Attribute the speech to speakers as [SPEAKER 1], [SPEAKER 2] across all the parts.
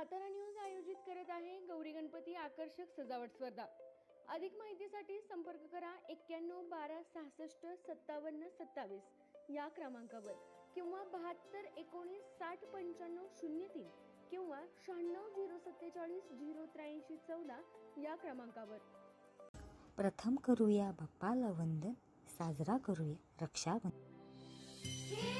[SPEAKER 1] Satara news आयोजित करत आहे गौरी गणपती आकर्षक सजावट स्पर्धा. अधिक माहितीसाठी संपर्क करा एक्क्याण्णव बारा सहासष्ट सत्तावन्न सत्तावीस या क्रमांकावर किंवा बहात्तर एकोणीस साठ पंच्याण्णव शून्य तीन किंवा शहाण्णव झिरो सत्तेचाळीस झिरो त्र्याऐंशी चौदा या क्रमांकावर.
[SPEAKER 2] प्रथम करूया बाप्पाला वंदन साजरा करूया रक्षाबंधन.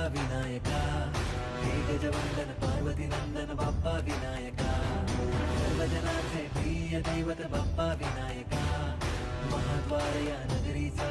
[SPEAKER 3] हरता बाप्पा विनायका हे गजवंदन पार्वती नंदन बाप्पा विनायका सर्वजनाचे प्रिय दैवत बाप्पा विनायका महाद्वार या नगरीचा